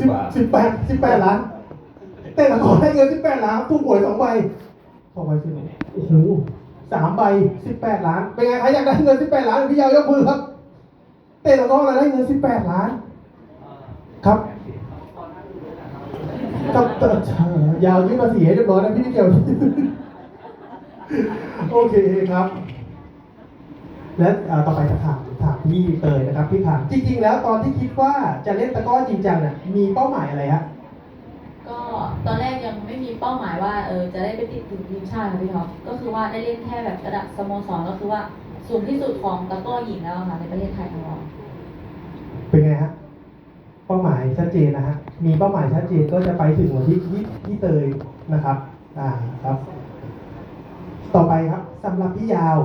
สิบกว่าสิบแปดสิบแปดล้านเตะตะกร้อได้เงินสิบแปดล้านถูกหวยสองใบสองใบสิโอ้โหสามใบสิบแปดล้าน เป็นไงใครอยากได้เงินสิบแปดล้านพี่ยาวยกมือครับ เตะตะกร้อเราได้เงินสิบแปดล้าน ครับกับเอ่อยาวยื่นภาษีให้เรียบร้อยนะพี่ไม่เกี่ยวโอเคครับ และอ่าต่อไปจะถามถามพี่เตยนะครับพี่ถามจริง ๆ แล้วตอนที่คิดว่าจะเล่นตะกร้อจริงจังเนี่ยมีเป้าหมายอะไรฮะก็ตอนแรกยังไม่มีเป้าหมายว่าเออจะได้ไปติดทีมชาติค่ะพี่ท็อปก็คือว่าได้เล่นแค่แบบระดับสโมสรก็คือว่าสูงที่สุดของตะกร้อหญิงแล้วอะค่ะในประเทศไทยของเราเป็นไงฮะเป้าหมายชัดเจนนะฮะมีเป้าหมายชัดเจนก็จะไปถึงวันที่ที่ที่เตยนะครับอ่าครับ ต่อไปครับสำหรับพี่ยาว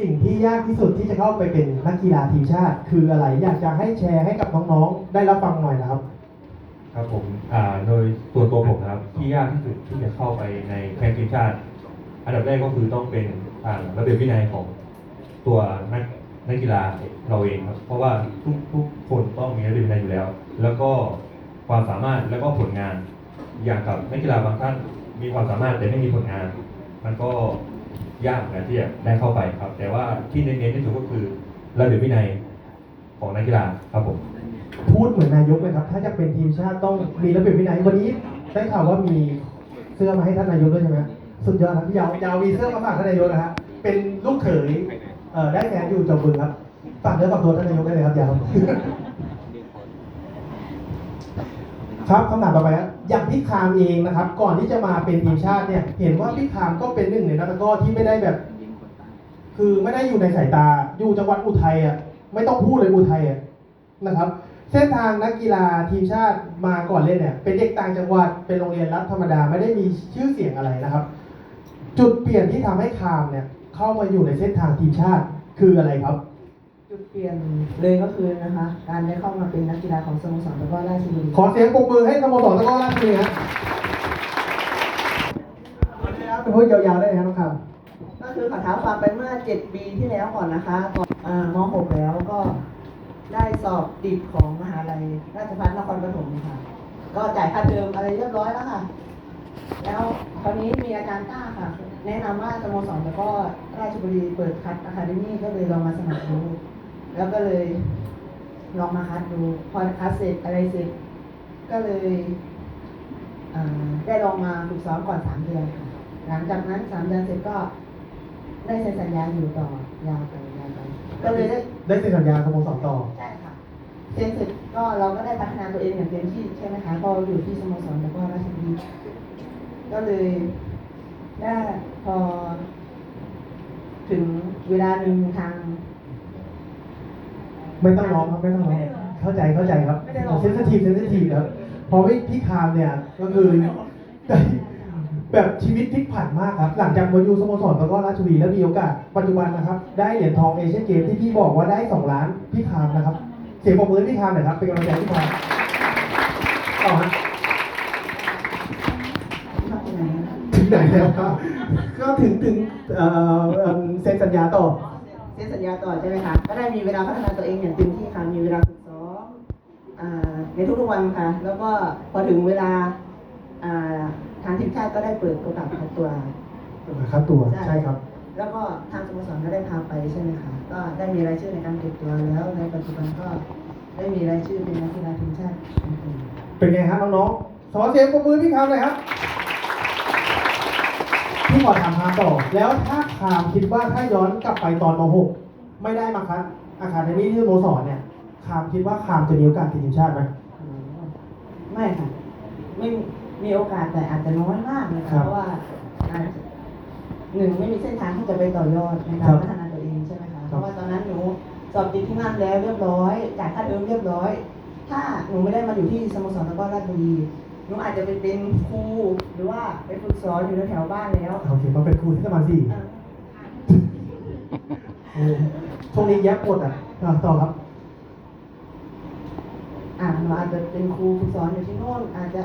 สิ่งที่ยากที่สุดที่จะเข้าไปเป็นนักกีฬาทีมชาติ คืออะไรอยากจะให้แชร์ให้กับน้องๆได้รับฟังหน่อยนะครับ ครับผมอ่าโดยตัวตัวผมนะครับ ที่ยากที่สุดที่จะเข้าไปในแข่งทีมชาติ อันดับแรกก็คือต้องเป็นอ่าระเบียบวินัยของตัวนักนักกีฬาเราเองครับ เพราะว่าทุกทุกคนต้องมีระเบียบวินัยอยู่แล้ว แล้วก็ความสามารถแล้วก็ผลงาน อย่างกับนักกีฬาบางท่านมีความสามารถแต่ไม่มีผลงาน มันก็ ยากนกันที่จะได้เข้าไปครับ แต่ว่าที่เน้นๆที่สุดก็คือระเบียบวินัยของนักกีฬาครับผม พูดเหมือนนายกเลยครับ ถ้าจะเป็นทีมชาติต้องมีระเบียบวินัยวันนี้ได้ข่าวว่ามีเสื้อมาให้ท่านนายกด้วยใช่ไหมสุดยอดครับพี่ยาวยาวมีเสื้อมาฝากท่านนายกนะฮะเป็นลูกเขยได้แฟนอยู่จอมบึงครับฝากเนื้อฝากตัวท่านนายกได้เลยครับยาว ครับคำถามต่อไปครับอย่างพี่คามเองนะครับ ก่อนที่จะมาเป็นทีมชาติเนี่ย เห็นว่าพี่คามก็เป็นหนึ่งในนักตะกร้อที่ไม่ได้แบบ คือไม่ได้อยู่ในสายตา อยู่จังหวัดอุทัยอะ ไม่ต้องพูดเลยอุทัยอะนะครับ เส้นทางนักกีฬาทีมชาติมาก่อนเล่นเนี่ย เป็นเด็กต่างจังหวัด เป็นโรงเรียนรัฐธรรมดา ไม่ได้มีชื่อเสียงอะไรนะครับ จุดเปลี่ยนที่ทำให้คามเนี่ย เข้ามาอยู่ในเส้นทางทีมชาติคืออะไรครับ จุดเปลี่ยนเลยก็คือนะคะ การได้เข้ามาเป็นนักกีฬาของสโมสรตะกร้อราชบุรีขอเสียงปรบมือให้สโมสรตะกร้อราชบุรีฮะเป็นพูดยาวๆได้เลยครับน้องคำก็คือขอเท้าความไปเมื่อ 7 ปีที่แล้วก่อนนะคะก่อนอ่าม6 แล้วก็ได้สอบติดของมหาลัยราชภัฏนครปฐมค่ะ ก็จ่ายค่าเทอมอะไรเรียบร้อยแล้วค่ะ แล้วคราวนี้มีอาจารย์ต้าค่ะ แนะนำว่าสโมสรแล้วก็ราชบุรีเปิดคัดอะคาเดมี่ก็เลยลองมาสมัครดู แล้วก็เลยลองมาคัดดู พอคัดเสร็จอะไรเสร็จ ก็เลยอ่าได้ลองมาฝึกซ้อมก่อนสามเดือนค่ะ หลังจากนั้นสามเดือนเสร็จก็ได้เซ็นสัญญาอยู่ต่อยาวไปยาวไปก็เลยได้ได้เซ็นสัญญาสโมสรต่อ ใช่ค่ะเซ็นเสร็จก็เราก็ได้พัฒนาตัวเองอย่างเต็มที่ใช่ไหมคะพออยู่ที่สโมสรแล้วก็ราชบุรีก็เลยได้พอ ถึงเวลาหนึ่งทาง ไม่ต้องร้องครับไม่ต้องร้องเข้าใจเข้าใจครับไม่ได้ร้องเซนซิทีฟเซนซิทีฟครับเพราะว่าพี่คามเนี่ยก็คือได้แบบชีวิตพลิกผันมากครับ หลังจากมาอยู่สโมสรแล้วก็ราชบุรีแล้วมีโอกาสปัจจุบันนะครับ ได้เหรียญทองเอเชียนเกมที่พี่บอกว่าได้สองล้านพี่คามนะครับ เสียงปรบมือให้พี่คามหน่อยครับ เป็นกำลังใจให้พี่คามต่อฮะทำยังไงนะถึงไหนแล้วครับ ก็ถึงถึงเอ่อเอิ่มเซ็นสัญญาต่อ เซ็นสัญญาต่อใช่ไหมคะ ก็ได้มีเวลาพัฒนาตัวเองอย่างเต็มที่ค่ะ มีเวลาฝึกซ้อมอ่าในทุกๆวันค่ะ แล้วก็พอถึงเวลาอ่าทางทีมชาติก็ได้เปิดโอกาสคัดตัวครับตัว ใช่ครับ แล้วก็ทางสโมสรก็ได้พาไปใช่ไหมคะ ก็ได้มีรายชื่อในการเก็บตัวแล้ว ในปัจจุบันก็ได้มีรายชื่อเป็นนักกีฬาทีมชาติคนอื่นเป็นไงครับน้องๆ ขอเสียงปรบมือพี่คามเลยครับ พี่ขอถามคามต่อ แล้วถ้าคามคิดว่าถ้าย้อนกลับไปตอนม .6 ไม่ได้มาคัดอาคาเดมี่ที่สโมสรเนี่ยคามคิดว่าคามจะมีโอกาสติดทีมชาติไหมไม่ค่ะ ไม่มีโอกาสแต่อาจจะน้อยมากเลยครัค่ะบเพราะว่าอาจจะหนึ่งไม่มีเส้นทางที่จะไปต่อยอดในครัการบพัฒนาตัวเองใช่ไหมคะครับเพราะว่าตอนนั้นหนูสอบติดที่นั่นแล้วเรียบร้อยจ่ายค่าเทอมเรียบร้อย ถ้าหนูไม่ได้มาอยู่ที่สโมสรตะกร้อราชบุรี หนูอาจจะไปเป็นครูหรือว่าไปฝึกสอนอยู่แถวๆบ้านแล้วโอเคมาเป็นครูที่สมาสี่เอ่อโอ้ช่วงนี้แยบปวดอะอะต่อครับ อ่าเราอาจจะเป็นครูฝึกสอนอยู่ที่โน่นอาจจะ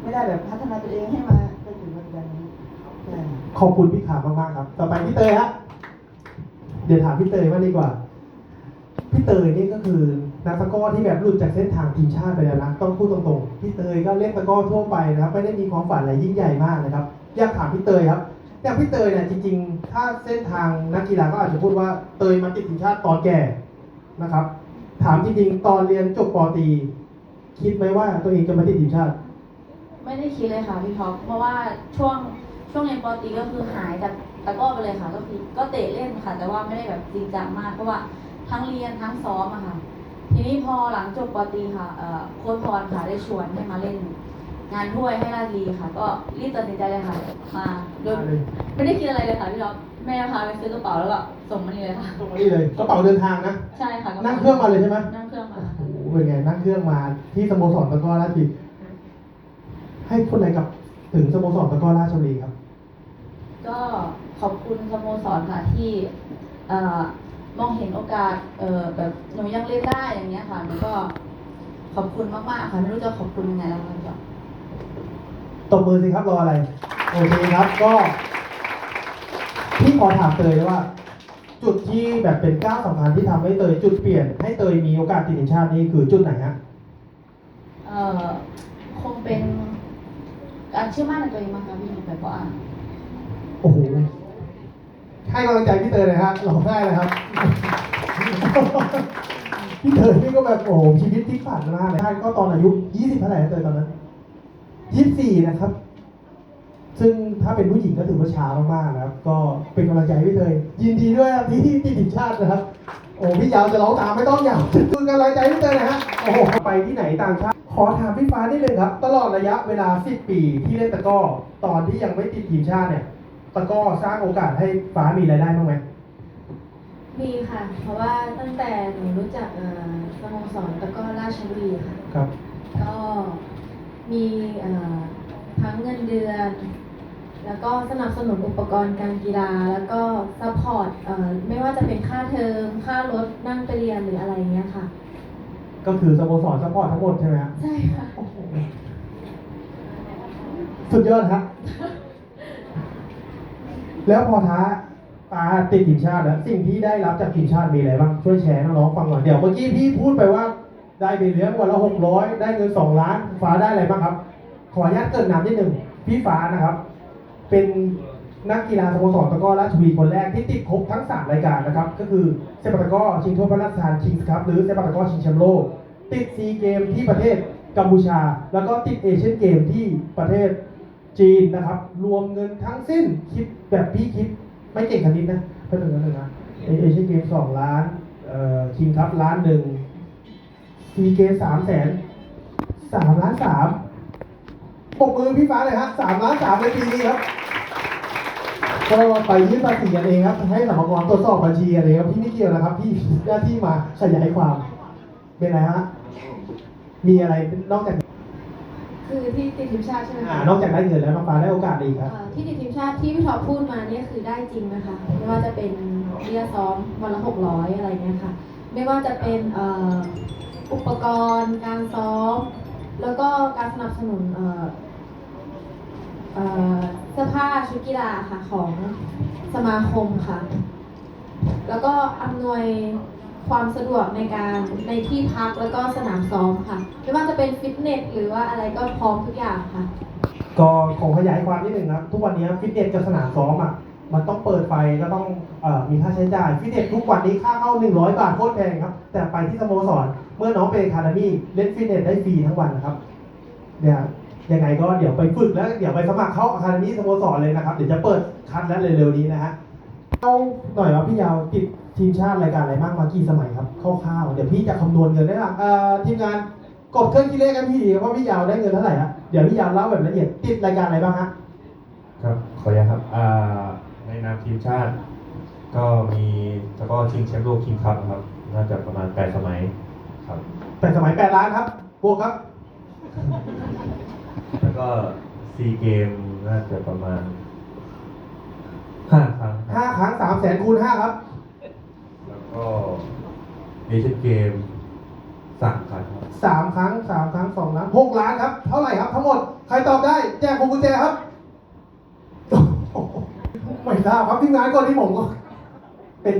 ไม่ได้แบบพัฒนาตัวเองให้มาจนถึงปัจจุบันนี้ใช่ค่ะขอบคุณพี่ขามมากๆครับ ต่อไปพี่เตยฮะ เดี๋ยวถามพี่เตยมางดีกว่า พี่เตยนี่ก็คือนักตะก้อที่แบบหลุดจากเส้นทางทีมชาติไปแล้วนะต้องพูดตรงๆพี่เตยก็เล่นตะก้อทั่วไปนะครับไม่ได้มีความฝันอะไรยิ่งใหญ่มากนะครับอยากถามพี่เตยครับอย่างพี่เตยเนี่ยจริง ๆ ถ้าเส้นทางนักกีฬาก็อาจจะพูดว่าเตยมาติดทีมชาติตอนแก่นะครับ ถามจริงๆ ตอนเรียนจบปตรีคิดไหมว่าตัวเองจะมาติดทีมชาติ ไม่ได้คิดเลยค่ะพี่ท็อปเพราะว่าช่วงช่วงเรียนปตรีก็คือหายจากตะก้อไปเลยค่ะ ก็คือก็เตะเล่นค่ะ แต่ว่าไม่ได้แบบจริงจังมากเพราะว่า ทั้งเรียนทั้งซ้อมอะค่ะ ทีนี้พอหลังจบปอตรีค่ะเอ่อโค้ชพรค่ะได้ชวนให้มาเล่น งานถ้วยให้ราชบุรีค่ะ ก็รีบตัดสินใจเลยค่ะ มาโดยมาเลยไม่ได้คิดอะไรเลยค่ะพี่ท็อปแม่พาไปซื้อกระเป๋าแล้วก็ส่งมานี่เลยค่ะตรงนี้เลยกระเป๋าเดินทางนะ ใช่ค่ะกป๋นั่งเครื่องมาเลยใช่ไหมนั่งเครื่องมาโอ้โหเป็นไงนั่งเครื่องมาที่สโมสรตะกร้อราชบุรีให้พูดอะไรกับถึงสโมสรตะกร้อราชบุรีครับ ก็ขอบคุณสโมสรค่ะที่เอ่อ มองเห็นโอกาสเอ่อแบบหนูยังเล่นได้อย่างเงี้ยค่ะหนูก็ขอบคุณมากๆค่ะไม่รู้จะขอบคุณยังไงแล้วค่ะพี่ท็อปตบมือสิครับรออะไร โอเคครับก็พี่ขอถามเตยเลยว่า จุดที่แบบเป็นก้าวสำคัญที่ทำให้เตยจุดเปลี่ยนให้เตยมีโอกาสติดทีมชาตินี่คือจุดไหนฮะเอ่อคงเป็นการเชื่อมั่นในตัวเองมากค่ะพี่หนูไปเพราะอ่านโอ้โห ให้กำลังใจพี่เตยเลยฮะร้องไห้เลยครับพี่เตยนี่ก็แบบโอ้โหชีวิตที่ผ่านมากเลยใช่ก็ตอนอายุ 20เท่าไหร่นะเตยตอนนั้น24นะครับ ซึ่งถ้าเป็นผู้หญิงก็ถือว่าช้ามากๆนะครับ ก็เป็นกำลังใจพี่เตยยินดีด้วยครับที่ติดทีชาตินะครับ โอ้พี่ยาวจะร้องตามไม่ต้องยาวคือกำลังใจพี่เตยนะฮะโอ้โหไปที่ไหนต่างชาติขอถามพี่ฟ้านิดนึงครับ ตลอดระยะเวลา 10 ปีที่เล่นตะก้อตอนที่ยังไม่ติดทีมชาติเนี่ย ตะกร้อสร้างโอกาสให้ฟ้ามีรายได้บ้างไหมมีค่ะ เพราะว่าตั้งแต่หนูรู้จักเอ่อสโมสรตะกร้อราชบุรีค่ะ ครับ ก็มีเอ่อทั้งเงินเดือน แล้วก็สนับสนุนอุปกรณ์การกีฬา แล้วก็ซัพพอร์ตเอ่อไม่ว่าจะเป็นค่าเทอม ค่ารถนั่งไปเรียนหรืออะไรเงี้ยค่ะ ก็คือสโมสรซัพพอร์ตทั้งหมดใช่ไหมครับใช่ค่ะ สุดยอดครับ แล้วพอท้าปาติดทีมชาติแล้ว สิ่งที่ได้รับจากทีมชาติมีอะไรบ้างช่วยแชร์น้องๆฟังหน่อยเดี๋ยวเมื่อกี้พี่พูดไปว่า ได้ไปเลี้ยงวันละหกร้อยได้เงินสองล้านฟ้าได้อะไรบ้างครับ ขออนุญาตเกรินนำนิดหนึ่งพี่ฟ้านะครับ เป็นนักกีฬาสโมสรตะก้อราชบุรีคนแรกที่ติดครบทั้ง 3 รายการนะครับ ก็คือเซปัตะก้อชิงถ้วยพระราชทานคิงส์ครับหรือเซปัตะก้อชิงแชมป์โลก ติดซีเกมที่ประเทศกัมพูชา แล้วก็ติดเอเชียนเกมที่ประเทศ จีนนะครับ รวมเงินทั้งสิ้นคิดแบบพี่คิดไม่เก่งคณิตนะเพื่อนหนึ่งนะหนึ่งนะเอเชียนเกมสองล้านเอ่อคิงครับล้านหนึ่งซีเกมสามแสนสามล้านสามปกมือพี่ฟ้าเลยฮะสามล้านสามในปีนี้ครับก็ไปยื่นภาษีกันเองครับ ให้สมกรตรวจสอบบัญชีกันเองครับพี่ไม่เกี่ยวนะครับ พี่หน้าที่มาขยายความเป็นไรฮะมีอะไรนอกจาก คือที่ติดทีมชาติใช่ไหมอ่าคะนอกจากได้เงินแล้วน้องฟ้าได้โอกาสอีกครับ เอ่อที่ติดทีมชาติที่พี่ท็อปพูดมาเนี่ยคือได้จริงนะคะไม่ว่าจะเป็นเบี้ยซ้อมวันละหกร้อยอะไรเงี้ยค่ะ ไม่ว่าจะเป็นเอ่ออุปกรณ์การซ้อม แล้วก็การสนับสนุนเอ่อเอ่อเสื้อผ้าชุดกีฬาค่ะของสมาคมค่ะ แล้วก็อำนวย ความสะดวกในการในที่พักแล้วก็สนามซ้อมค่ะไม่ว่าจะเป็นฟิตเนสหรือว่าอะไรก็พร้อมทุกอย่างค่ะ ก็ขอขยายความนิดหนึ่งครับทุกวันนี้ฟิตเนสกับสนามซ้อมอะมันต้องเปิดไฟก็ต้องอมีค่าใช้จ่ายฟิตเนสทุกวันนี้ค่าเข้า 100 บาทโคตรแพงครับ แต่ไปที่สโมสรเมื่อน้องเป็นคาดามี่เล่นฟิตเนสได้ฟรีทั้งวันนะครับเนี่ยยังไงก็เดี๋ยวไปฝึกแล้วเดี๋ยวไปสมัครเข้าอะคาเดมี่สโมสรเลยนะครับ เดี๋ยวจะเปิดคัดแล้วเร็วๆนี้นะฮะเอาหน่อยว่าพี่ยาวติด ทีมชาติรายการอะไรบ้างมากี่สมัยครับคร่าวๆเดี๋ยวพี่จะคำนวณเงินได้หลังเอ่อทีมงานกดเครื่องคิดเลขกันพี่ดีครับว่าพี่ยาวได้เงินเท่าไหร่ฮะเดี๋ยวพี่ยาวเล่าแบบละเอียดติดรายการอะไรบ้างฮะครับขออนุญาตครับอ่าในนามทีมชาติ ก็มีแล้วก็ชิงแชมป์โลกคิงคัพครับน่าจะประมาณ8สมัยครับแปดสมัยแปดล้านครับบวกครับ แล้วก็ซีเกมน่าจะประมาณ5ครั้งครับห้าครั้งสามแสนคูณห้าครับแล้วก็ เอเชียนเกมสามครั้งครับสามครั้งสามครั้งสองล้านหกล้านครับ เท่าไหร่ครับทั้งหมด ใครตอบได้ แจกพวงกุญแจครับ ไม่ทราบครับทีมงานก่อนที่ผมก็เป็น